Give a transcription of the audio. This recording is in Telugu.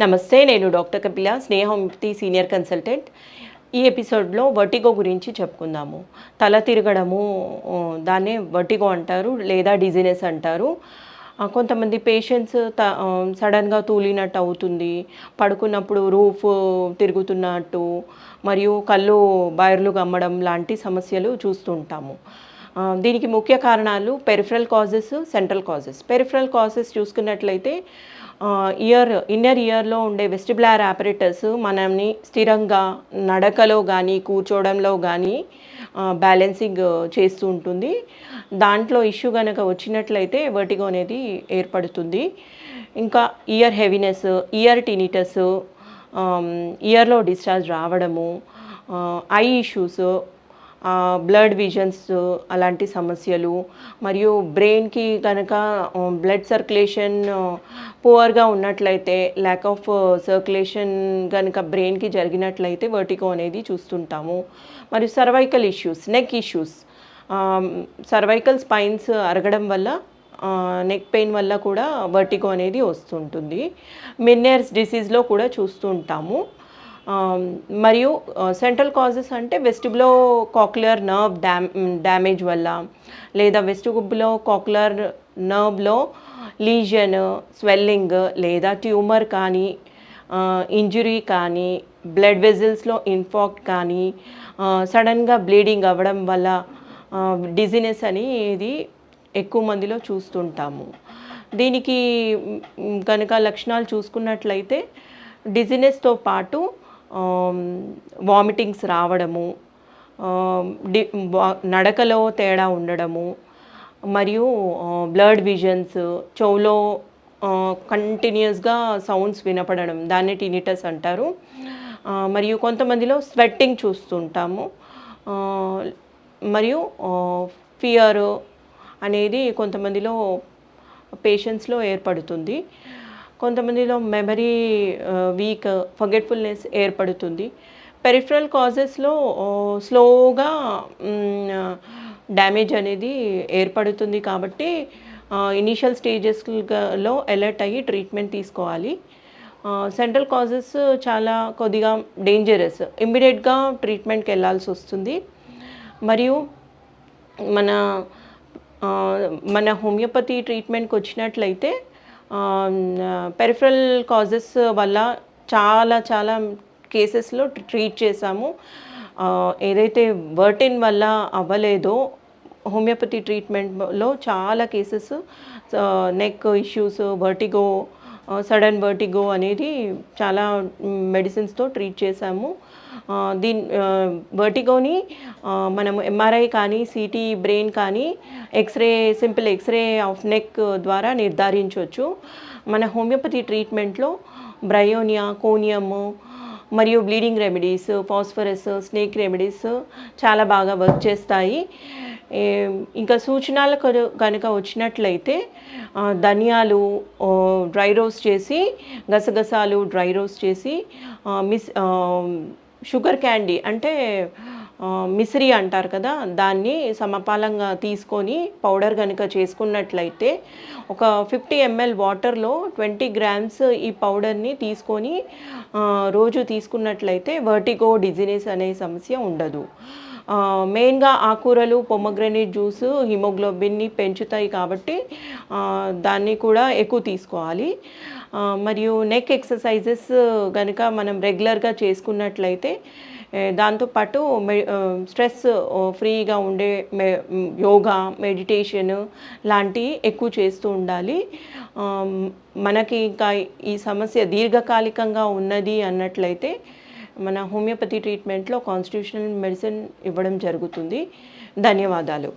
నమస్తే నేను doctor Kapila Sneha senior consultant. ఈ ఎపిసోడ్లో వర్టిగో గురించి చెప్పుకుందాము. తల తిరగడము దాన్నే వర్టిగో అంటారు లేదా డిజినెస్ అంటారు. కొంతమంది పేషెంట్స్ త సడన్గా తూలినట్టు అవుతుంది పడుకున్నప్పుడు రూఫ్ తిరుగుతున్నట్టు మరియు కళ్ళు బయర్లు గమ్మడం లాంటి సమస్యలు చూస్తుంటాము. దీనికి ముఖ్య కారణాలు peripheral causes central causes peripheral causes చూసుకున్నట్లయితే ఇయర్ ఇన్నర్ ఇయర్లో ఉండే వెస్టిబులార్ ఆపరేటర్స్ మనల్ని స్థిరంగా నడకలో కానీ కూర్చోవడంలో కానీ బ్యాలెన్సింగ్ చేస్తూ ఉంటుంది. దాంట్లో ఇష్యూ కనుక వచ్చినట్లయితే వర్టిగో అనేది ఏర్పడుతుంది. ఇంకా ఇయర్ హెవీనెస్ ఇయర్ టినిటస్ ఇయర్లో డిశ్చార్జ్ రావడము ఐ ఇష్యూస్ బ్లడ్ విజన్స్ అలాంటి సమస్యలు మరియు బ్రెయిన్కి కనుక బ్లడ్ సర్క్యులేషన్ పువర్గా ఉన్నట్లయితే ల్యాక్ ఆఫ్ సర్క్యులేషన్ కనుక బ్రెయిన్కి జరిగినట్లయితే వర్టికో అనేది చూస్తుంటాము. మరియు cervical issues neck issues cervical spines అరగడం వల్ల నెక్ పెయిన్ వల్ల కూడా వర్టికో అనేది వస్తుంటుంది. మిన్నర్స్ డిసీజ్లో కూడా చూస్తుంటాము. మరియు సెంట్రల్ కాజెస్ అంటే vestibulo cochlear nerve dam damage వల్ల లేదా వెస్టిబులో కాక్యులర్ నర్వ్లో లీజన్ స్వెల్లింగ్ లేదా ట్యూమర్ కానీ ఇంజురీ కానీ బ్లడ్ వెజిల్స్లో ఇన్ఫాక్ట్ కానీ సడన్గా బ్లీడింగ్ అవ్వడం వల్ల డిజినెస్ ఇది ఎక్కువ మందిలో చూస్తుంటాము. దీనికి కనుక లక్షణాలు చూసుకున్నట్లయితే డిజినెస్తో పాటు వామిటింగ్స్ రావడము డి నడకలో తేడా ఉండడము మరియు బ్లడ్ విజన్స్ చెవులో కంటిన్యూస్గా సౌండ్స్ వినపడడం దాన్ని టినిటస్ అంటారు. మరియు కొంతమందిలో స్వెట్టింగ్ చూస్తుంటాము. మరియు ఫియర్ అనేది కొంతమందిలో పేషెంట్స్లో ఏర్పడుతుంది. కొంతమందిలో మెమరీ వీక్ ఫర్గెట్ఫుల్నెస్ ఏర్పడుతుంది. పెరిఫరల్ కాజెస్లో స్లోగా డ్యామేజ్ అనేది ఏర్పడుతుంది కాబట్టి ఇనీషియల్ స్టేజెస్లో అలర్ట్ అయ్యి ట్రీట్మెంట్ తీసుకోవాలి. Uh, సెంట్రల్ కాజెస్ చాలా కొద్దిగా డేంజరస్ ఇమ్మీడియట్గా ట్రీట్మెంట్కి వెళ్ళాల్సి వస్తుంది. మరియు మన uh, మన హోమియోపతి ట్రీట్మెంట్కి వచ్చినట్లయితే పెరిఫరల్ కాజెస్ వల్ల చాలా చాలా కేసెస్లో ట్రీట్ చేశాము. ఏదైతే వర్టిన్ వల్ల అవ్వలేదో హోమియోపతి ట్రీట్మెంట్లో చాలా cases neck issues vertigo sudden vertigo అనేది చాలా mm, మెడిసిన్స్తో ట్రీట్ చేశాము. దీని వర్టిగోని మనం ఎంఆర్ఐ కానీ సిటీ బ్రెయిన్ కానీ X-ray simple X-ray of neck ద్వారా నిర్ధారించవచ్చు. మన హోమియోపతి ట్రీట్మెంట్లో బ్రయోనియా కోనియము మరియు bleeding remedies phosphorus snake remedies చాలా బాగా వర్క్ చేస్తాయి. ఇంకా సూచనలు కను- కనుక వచ్చినట్లయితే ధనియాలు డ్రై రోస్ట్ చేసి గసగసాలు డ్రై రోస్ట్ చేసి మిస్ షుగర్ క్యాండీ అంటే మిసిరి మిశ్రీ అంటారు కదా దాన్ని సమపాలంగా తీసుకొని పౌడర్ కనుక చేసుకున్నట్లయితే ఒక ఫిఫ్టీ ఎంఎల్ వాటర్లో ట్వంటీ గ్రామ్స్ ఈ పౌడర్ని తీసుకొని రోజు తీసుకున్నట్లయితే వర్టిగో డిజినెస్ అనే సమస్య ఉండదు. మెయిన్గా ఆకుకూరలు పొమగ్రనేట్ జ్యూస్ హిమోగ్లోబిన్ని పెంచుతాయి కాబట్టి దాన్ని కూడా ఎక్కువ తీసుకోవాలి. మరియు నెక్ ఎక్సర్సైజెస్ కనుక మనం రెగ్యులర్గా చేసుకున్నట్లయితే దాంతోపాటు మె స్ట్రెస్ ఫ్రీగా ఉండే మె యోగా మెడిటేషన్ లాంటివి ఎక్కువ చేస్తూ ఉండాలి. మనకి ఇంకా ఈ సమస్య దీర్ఘకాలికంగా ఉన్నది అన్నట్లయితే మన హోమియోపతి ట్రీట్మెంట్లో కాన్స్టిట్యూషనల్ మెడిసిన్ ఇవ్వడం జరుగుతుంది. ధన్యవాదాలు.